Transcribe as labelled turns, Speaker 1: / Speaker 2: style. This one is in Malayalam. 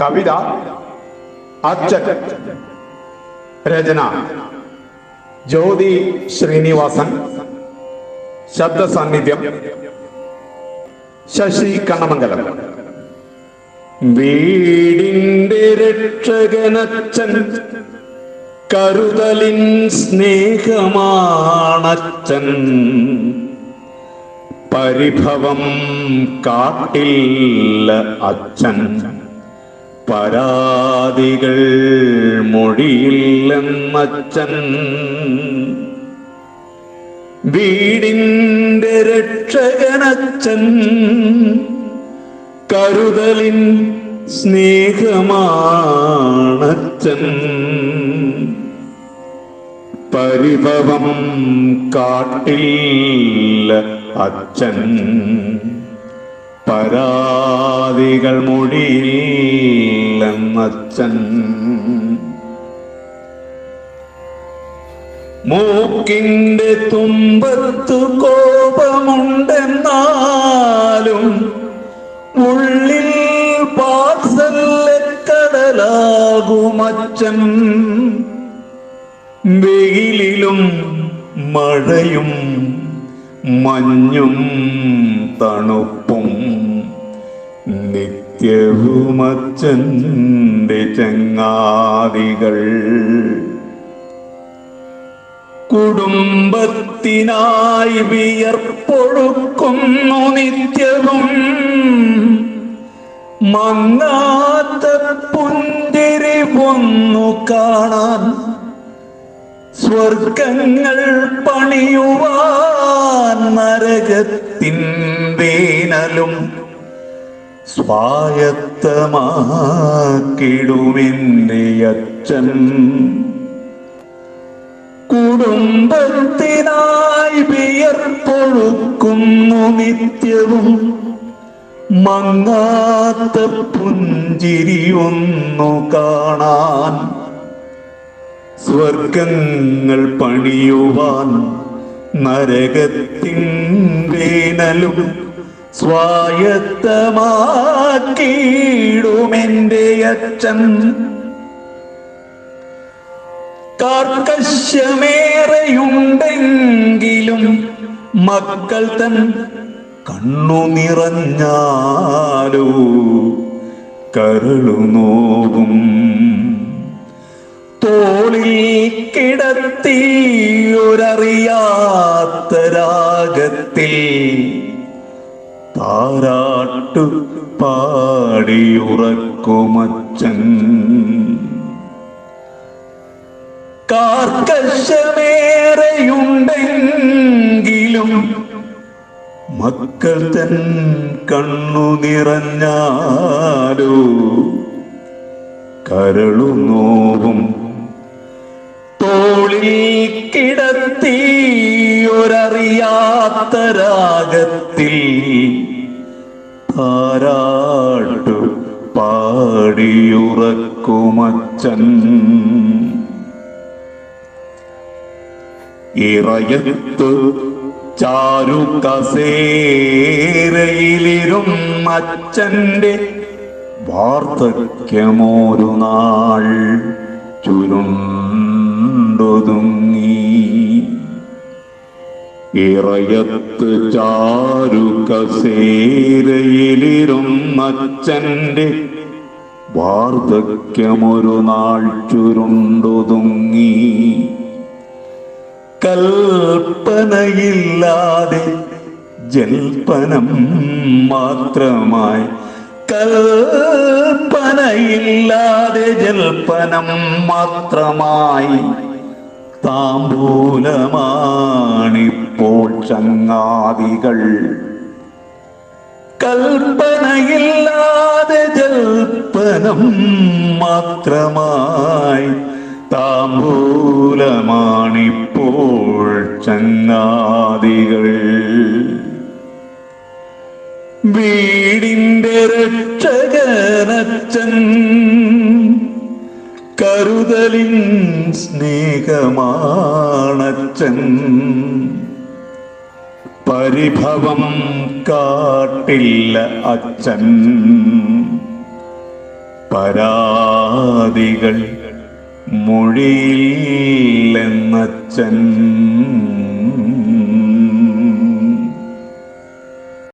Speaker 1: കവിത അച്ഛൻ രചന ജ്യോതി ശ്രീനിവാസൻ ശബ്ദ സാന്നിധ്യം ശശി കണ്ണമംഗലം. വീടിന്റെ രക്ഷകനച്ഛൻ കരുതലിൻ സ്നേഹമാണച്ഛൻ. പരിഭവം കാട്ടില്ല അച്ഛൻ. പരാതികൾ മൊഴിയില്ലെന്നച്ഛൻ. വീടിന്റെ രക്ഷകനച്ഛൻ കരുതലിൻ സ്നേഹമാണച്ഛൻ. പരിഭവം കാട്ടില്ല അച്ഛൻ. പരാതികൾ മുടിയില്ലെന്നച്ഛൻ. മൂക്കിന്റെ തുമ്പത്തു കോപമുണ്ടെന്നാലും ഉള്ളിൽ പാർസല്ലക്കടലാകുമച്ചൻ വെയിലിലും മഴയും മഞ്ഞും തണുപ്പും നിത്യവുമച്ചന്റെ ചങ്ങാതികൾ. കുടുംബത്തിനായി വിയർപ്പൊഴുക്കുന്നു നിത്യവും. മങ്ങാത്ത പുന്തിരി ഒന്നു കാണാൻ സ്വർഗങ്ങൾ പണിയുവാൻ നരകത്തിൻ വേനലും സ്വായത്തമാക്കിടുമെന്റെ അച്ഛൻ. കുടുംബത്തിനായി വിയർപ്പൊഴുക്കുന്നു നിത്യവും. മങ്ങാത്ത പുഞ്ചിരി ഒന്നു കാണാൻ. സ്വർഗങ്ങൾ പണിയുവാൻ നരകത്തിൻ വേനലും സ്വായത്തമാക്കിയിടുമെന്റെ അച്ഛൻ. കാർക്കശ്യമേറെയുണ്ടെങ്കിലും മക്കൾ തൻ കണ്ണു നിറഞ്ഞാലോ കരളു നോകും. തോളിൽ കിടത്തി ഒരറിയാത്ത രാഗത്തിൽ താരാട്ടു പാടിയുറക്കുമച്ചൻ. കാർക്കശമേറെയുണ്ടെങ്കിലും മക്കൾ തൻ കണ്ണു നിറഞ്ഞാലോ കരളു നോവും ഒരറിയാത്ത രാഗത്തിൽ താരാട്ടു പാടിയുറക്കുമച്ചൻ. ഇറയത്ത് ചാരു കസേരയിലിരും അച്ഛന്റെ വാർദ്ധക്യമോരു നാൾ ചുരുണ്ടൊതുങ്ങി. ഇറയത്ത് ചാരു അച്ഛന്റെ വാർദ്ധക്യമൊരു നാൾ ചുരുണ്ടൊതുങ്ങി. കൽപ്പനയില്ലാതെ ജൽപ്പനം മാത്രമായി. കൽപ്പനയില്ലാതെ ജൽപ്പനം മാത്രമായി. താമ്പൂലമാണിപ്പോൾ ചങ്ങാതികൾ കൽപ്പനയില്ലാതെ ജൽപ്പനം മാത്രമായി താമ്പൂലമാണിപ്പോൾ ചങ്ങാതികൾ. വീടിന്റെ രക്ഷകനച്ചൻ കരുതലിൻ സ്നേഹമാണച്ചൻ. പരിഭവം കാട്ടില്ല അച്ഛൻ. പരാതികൾ മൊഴിയില്ലെന്നച്ചൻ